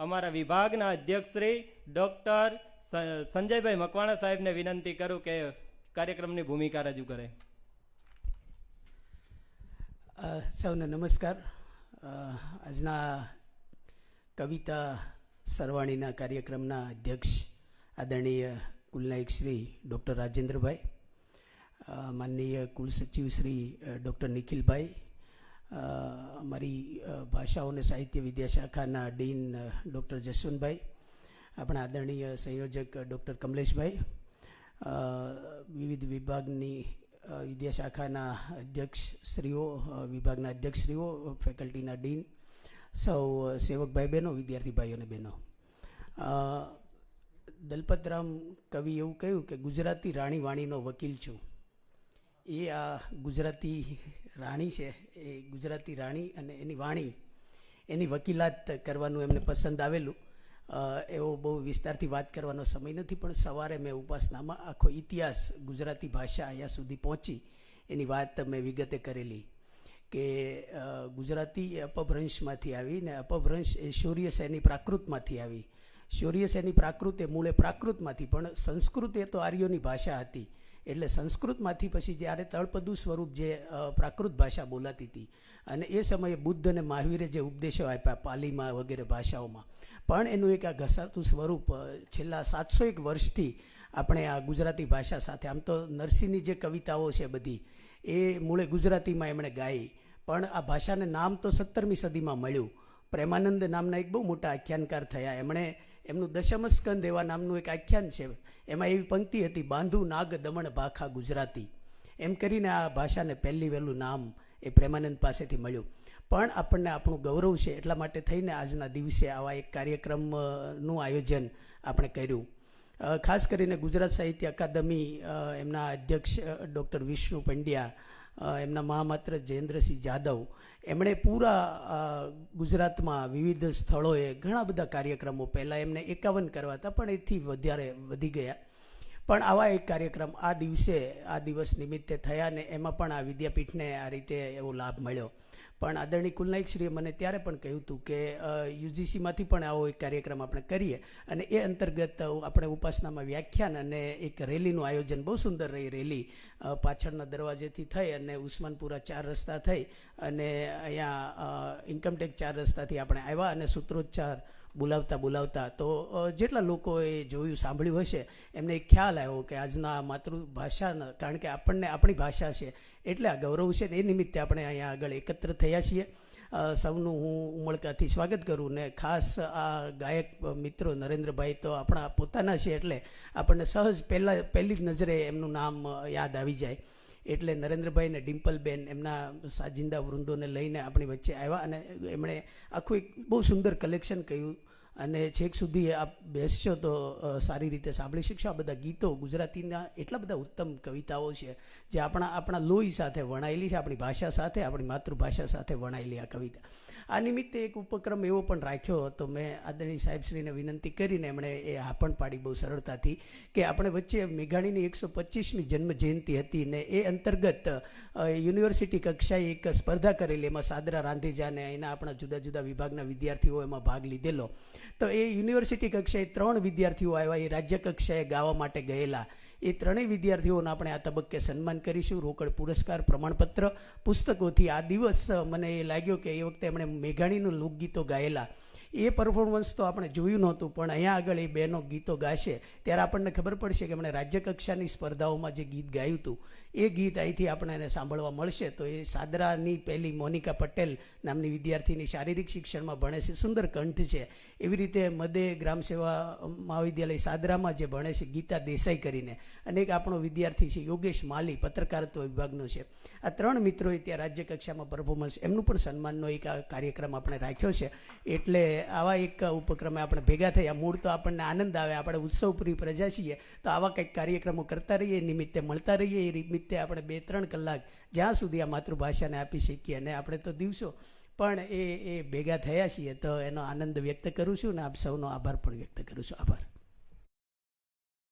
અમારા વિભાગના અધ્યક્ષ શ્રી ડૉક્ટર સંજયભાઈ મકવાણા સાહેબને વિનંતી કરું કે કાર્યક્રમની ભૂમિકા રજૂ કરે. સૌને નમસ્કાર. આજના કવિતા સરવાણીના કાર્યક્રમના અધ્યક્ષ આદરણીય કુલનાયક શ્રી ડૉક્ટર રાજેન્દ્રભાઈ માનનીય કુલસચિવ શ્રી ડૉક્ટર નિખિલભાઈ અ, અમારી ભાષાઓ અને સાહિત્ય વિદ્યાશાખાના ડીન ડૉક્ટર જસવંતભાઈ આપણા આદરણીય સંયોજક ડૉક્ટર કમલેશભાઈ વિવિધ વિભાગની વિદ્યાશાખાના અધ્યક્ષ શ્રીઓ અ, વિભાગના અધ્યક્ષશ્રીઓ ફેકલ્ટીના ડીન સૌ સેવકભાઈ બહેનો વિદ્યાર્થી ભાઈઓ અને બહેનો. દલપતરામ કવિ એવું કહ્યું કે ગુજરાતી રાણી વાણીનો વકીલ છું. એ આ ગુજરાતી રાણી છે, એ ગુજરાતી રાણી અને એની વાણી, એની વકીલાત કરવાનું એમને પસંદ આવેલું. એવો બહુ વિસ્તારથી વાત કરવાનો સમય નથી, પણ સવારે મેં ઉપાસનામાં આખો ઇતિહાસ ગુજરાતી ભાષા અહીંયા સુધી પહોંચી. એની વાત મેં વિગતે કરેલી કે ગુજરાતી અપભ્રંશમાંથી આવી ને અપભ્રંશ એ શૌર્ય સેની પ્રાકૃતમાંથી આવી. શૌર્ય સેની પ્રાકૃત એ મૂળે પ્રાકૃતમાંથી, પણ સંસ્કૃત એ તો આર્યોની ભાષા હતી. એટલે સંસ્કૃતમાંથી પછી જ્યારે તળપદુ સ્વરૂપ જે પ્રાકૃત ભાષા બોલાતી હતી અને એ સમયે બુદ્ધ અને મહાવીરે જે ઉપદેશો આપ્યા પાલીમાં વગેરે ભાષાઓમાં. પણ એનું એક આ ઘસાતું સ્વરૂપ છેલ્લા સાતસો એક વર્ષથી આપણે આ ગુજરાતી ભાષા સાથે, આમ તો નરસિંહની જે કવિતાઓ છે બધી, એ મૂળે ગુજરાતીમાં એમણે ગાઈ. પણ આ ભાષાને નામ તો સત્તરમી સદીમાં મળ્યું. પ્રેમાનંદ નામના એક બહુ મોટા આખ્યાનકાર થયા. એમણે એમનું દશમસ્કંદ એવા નામનું એક આખ્યાન છે. એમાં એવી પંક્તિ હતી, બાંધુ નાગ દમણ ભાખા ગુજરાતી. એમ કરીને આ ભાષાને પહેલી વહેલું નામ એ પ્રેમાનંદ પાસેથી મળ્યું. પણ આપણને આપણું ગૌરવ છે એટલા માટે થઈને આજના દિવસે આવા એક કાર્યક્રમનું આયોજન આપણે કર્યું. ખાસ કરીને ગુજરાત સાહિત્ય અકાદમી એમના અધ્યક્ષ ડૉક્ટર વિષ્ણુ પંડ્યા એમના મહામાત્ર જયેન્દ્રસિંહ જાદવ, એમણે પૂરા ગુજરાતમાં વિવિધ સ્થળોએ ઘણા બધા કાર્યક્રમો પહેલાં એમને એકાવન કરવા હતા, પણ એથી વધારે વધી ગયા. પણ આવા એક કાર્યક્રમ આ દિવસે, આ દિવસ નિમિત્તે થયા ને એમાં પણ આ વિદ્યાપીઠને આ રીતે એવો લાભ મળ્યો. પણ આદરણી કુલનાયકશ્રીએ મને ત્યારે પણ કહ્યું હતું કે યુજીસીમાંથી પણ આવો એક કાર્યક્રમ આપણે કરીએ અને એ અંતર્ગત આપણે ઉપાસનામાં વ્યાખ્યાન અને એક રેલીનું આયોજન, બહુ સુંદર રહી રેલી પાછળના દરવાજેથી થઈ અને ઉસ્માનપુરા ચાર રસ્તા થઈ અને અહીંયા ઇન્કમટેક ચાર રસ્તાથી આપણે આવ્યા અને સૂત્રોચ્ચાર બોલાવતા બોલાવતા તો જેટલા લોકોએ જોયું, સાંભળ્યું હશે, એમને ખ્યાલ આવ્યો કે આજના માતૃભાષાના, કારણ કે આપણને આપણી ભાષા છે, એટલે આ ગૌરવ છે ને એ નિમિત્તે આપણે અહીંયા આગળ એકત્ર થયા છીએ. સૌનું હું ઉમળકાથી સ્વાગત કરું ને ખાસ આ ગાયક મિત્રો નરેન્દ્રભાઈ તો આપણા પોતાના છે એટલે આપણને સહજ પહેલાં, પહેલી જ નજરે એમનું નામ યાદ આવી જાય. એટલે નરેન્દ્રભાઈ અને ડિમ્પલબેન એમના સાજિંદા વૃંદોને લઈને આપણી વચ્ચે આવ્યા અને એમણે આખું એક બહુ સુંદર કલેક્શન કહ્યું અને છેક સુધી આપ બેસશો તો સારી રીતે સાંભળી શકશો. આ બધા ગીતો ગુજરાતીના એટલા બધા ઉત્તમ કવિતાઓ છે જે આપણા આપણા લોહી સાથે વણાયેલી છે, આપણી ભાષા સાથે, આપણી માતૃભાષા સાથે વણાયેલી આ કવિતા. આ નિમિત્તે એક ઉપક્રમ એવો પણ રાખ્યો હતો. મેં આદરણીય સાહેબશ્રીને વિનંતી કરીને એમણે એ હા પણ પાડી બહુ સરળતાથી કે આપણે વચ્ચે મેઘાણીની એકસો પચીસમી જન્મ જયંતિ હતી ને એ અંતર્ગત યુનિવર્સિટી કક્ષાએ એક સ્પર્ધા કરેલી. એમાં સાદરા રાંધેજા અને એના આપણા જુદા જુદા વિભાગના વિદ્યાર્થીઓ એમાં ભાગ લીધેલો. તો એ યુનિવર્સિટી કક્ષાએ ત્રણ વિદ્યાર્થીઓ આવ્યા. એ રાજ્ય કક્ષાએ ગાવા માટે ગયેલા. એ ત્રણેય વિદ્યાર્થીઓને આપણે આ તબક્કે સન્માન કરીશું. રોકડ પુરસ્કાર, પ્રમાણપત્ર, પુસ્તકોથી આ દિવસ મને એ લાગ્યો કે એ વખતે એમણે મેઘાણીનું લોકગીતો ગાયેલા. એ પરફોર્મન્સ તો આપણે જોયું નહોતું, પણ અહીંયા આગળ એ બેનો ગીતો ગાશે, ત્યારે આપણને ખબર પડશે કે એમણે રાજ્ય કક્ષાની સ્પર્ધાઓમાં જે ગીત ગાયું હતું, એ ગીત અહીંથી આપણે એને સાંભળવા મળશે. તો એ સાદરાની પહેલી મોનિકા પટેલ નામની વિદ્યાર્થીની શારીરિક શિક્ષણમાં ભણે છે, સુંદર કંઠ છે. એવી રીતે મદે ગ્રામ સેવા મહાવિદ્યાલય સાદરામાં જે ભણે છે, ગીતા દેસાઈ કરીને. અને એક આપણો વિદ્યાર્થી છે, યોગેશ માલી, પત્રકારત્વ વિભાગનો છે. આ ત્રણ મિત્રોએ ત્યાં રાજ્ય કક્ષામાં પરફોર્મન્સ એમનું પણ સન્માનનો એક કાર્યક્રમ આપણે રાખ્યો છે. એટલે આવા એક ઉપક્રમે આપણે ભેગા થયા. મૂળ તો આપણને આનંદ આવે. આપણે ઉત્સવપૂરી પ્રજા છીએ. તો આવા કંઈક કાર્યક્રમો કરતા રહીએ નિમિત્તે મળતા રહીએ, એ નિમિત્તે આપણે બે ત્રણ કલાક જ્યાં સુધી આ માતૃભાષાને આપી શકીએ. અને આપણે તો દિવસો પણ એ એ ભેગા થયા છીએ. તો એનો આનંદ વ્યક્ત કરું છું અને આપ સૌનો આભાર પણ વ્યક્ત કરું છું. આભાર.